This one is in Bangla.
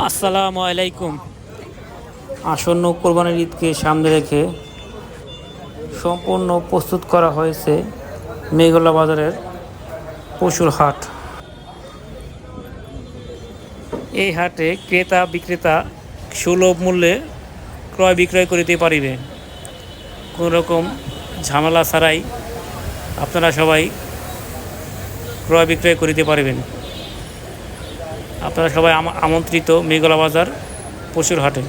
আসসালামু আলাইকুম। আসন্ন কোরবানির ঈদকে সামনে রেখে সম্পূর্ণ প্রস্তুত করা হয়েছে মেঘলা বাজারের পশুর হাট। এই হাটে ক্রেতা বিক্রেতা সুলভ মূল্যে ক্রয় বিক্রয় করিতে পারিবে। কোনো রকম ঝামেলা ছাড়াই আপনারা সবাই ক্রয় বিক্রয় করিতে পারিবেন। আপনারা সবাই আমন্ত্রিত মেঘলা বাজার পশুর হাটে।